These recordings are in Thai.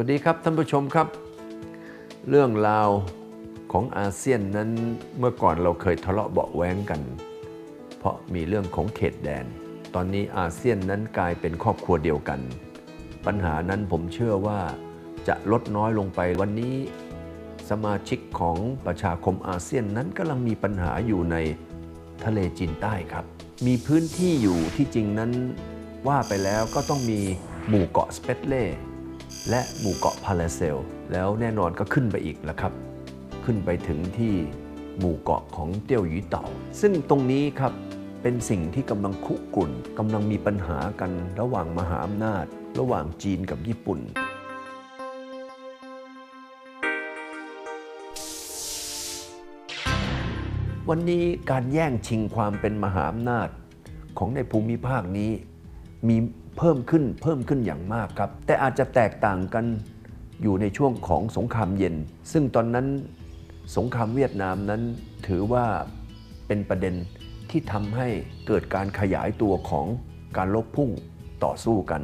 วัสดีครับท่านผู้ชมครับ เรื่องราวของอาเซียนนั้นเมื่อก่อนเราเคยทะเลาะเบาแว้งกัน เพราะมีเรื่องของเขตแดน ตอนนี้อาเซียนนั้นกลายเป็นครอบครัวเดียวกัน ปัญหานั้นผมเชื่อว่าจะลดน้อยลงไปวันนี้ สมาชิกของประชาคมอาเซียนนั้นกำลังมีปัญหาอยู่ในทะเลจีนใต้ครับ มีพื้นที่อยู่ที่จริงนั้นว่าไปแล้วก็ต้องมีหมู่เกาะสเปตเล่ และหมู่เกาะพาราเซล แล้วแน่นอนก็ขึ้นไปอีกแล้วครับ ขึ้นไปถึงที่หมู่เกาะของเตี้ยวหยีเต่า ซึ่งตรงนี้ครับเป็นสิ่งที่กำลังคุกรุ่นกำลังมีปัญหากันระหว่างมหาอำนาจ ระหว่างจีนกับญี่ปุ่น วันนี้การแย่งชิงความเป็นมหาอำนาจของในภูมิภาคนี้มี เพิ่มขึ้นเพิ่มขึ้นอย่างมากครับ แต่อาจจะแตกต่างกันอยู่ในช่วงของสงครามเย็น ซึ่งตอนนั้นสงครามเวียดนามนั้นถือว่าเป็นประเด็นที่ทำให้เกิดการขยายตัวของการลบพุ่งต่อสู้กัน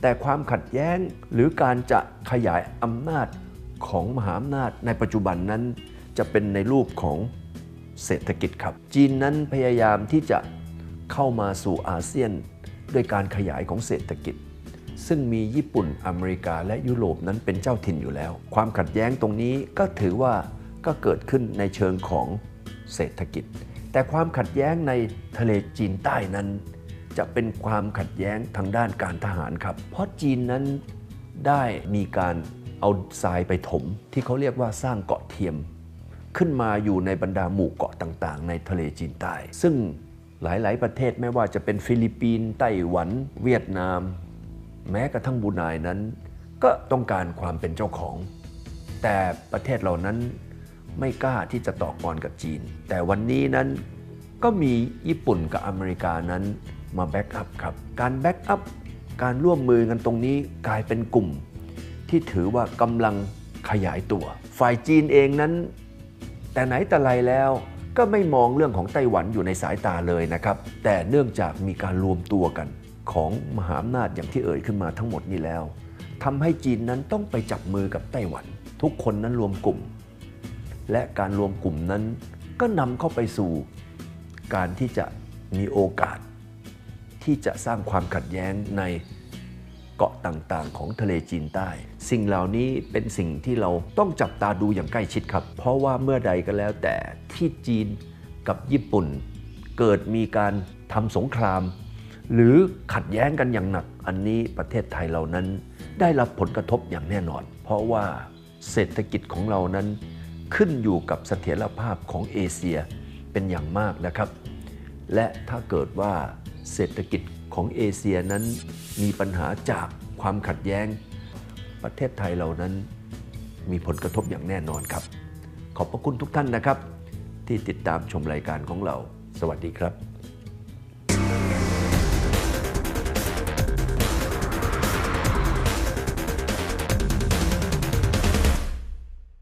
แต่ความขัดแย้งหรือการจะขยายอำนาจของมหาอำนาจในปัจจุบันนั้น จะเป็นในรูปของเศรษฐกิจครับ จีนนั้นพยายามที่จะเข้ามาสู่อาเซียน ด้วยการขยายของเศรษฐกิจ ซึ่งมีญี่ปุ่นอเมริกาและยุโรปนั้นเป็นเจ้าถิ่นอยู่แล้ว ความขัดแย้งตรงนี้ก็ถือว่าก็เกิดขึ้นในเชิงของเศรษฐกิจ แต่ความขัดแย้งในทะเลจีนใต้นั้น จะเป็นความขัดแย้งทางด้านการทหารครับ เพราะจีนนั้นได้มีการเอาทรายไปถม ที่เขาเรียกว่าสร้างเกาะเทียม ขึ้นมาอยู่ในบรรดาหมู่เกาะต่างๆ ในทะเลจีนใต้ ซึ่ง หลาย ๆ ประเทศไม่ว่าจะเป็นฟิลิปปินส์ไต้หวัน เวียดนาม แม้กระทั่งบรูไนนั้น ก็ต้องการความเป็นเจ้าของ แต่ประเทศเหล่านั้นไม่กล้าที่จะต่อกรกับจีน แต่วันนี้นั้นก็มีญี่ปุ่นกับอเมริกานั้นมาแบ็กอัพครับ การแบ็กอัพการร่วมมือกันตรงนี้กลายเป็นกลุ่ม ที่ถือว่ากำลังขยายตัว ฝ่ายจีนเองนั้น แต่ไหนแต่ไรแล้ว ก็ไม่มองเรื่องของไต้หวันอยู่ในสายตาเลยนะครับ แต่เนื่องจากมีการรวมตัวกันของมหาอำนาจอย่างที่เอ่ยขึ้นมาทั้งหมดนี้แล้วทำให้จีนนั้นต้องไปจับมือกับไต้หวัน ทุกคนนั้นรวมกลุ่ม และการรวมกลุ่มนั้นก็นำเข้าไปสู่การที่จะมีโอกาส ที่จะสร้างความขัดแย้งใน เกาะต่างๆ ของทะเลจีนใต้ สิ่งเหล่านี้เป็นสิ่งที่เราต้องจับตาดูอย่างใกล้ชิดครับ เพราะว่าเมื่อใดก็แล้วแต่ที่จีนกับญี่ปุ่น เกิดมีการทำสงคราม หรือขัดแย้งกันอย่างหนัก อันนี้ประเทศไทยเรานั้น ได้รับผลกระทบอย่างแน่นอน เพราะว่าเศรษฐกิจของเรานั้น ขึ้นอยู่กับเสถียรภาพของเอเชียเป็นอย่างมากนะครับ และถ้าเกิดว่าเศรษฐกิจ ของเอเชียนั้นมีปัญหาจากความขัดแย้ง ประเทศไทยเรานั้นมีผลกระทบอย่างแน่นอนครับ ขอบพระคุณทุกท่านนะครับ ที่ติดตามชมรายการของเรา สวัสดีครับ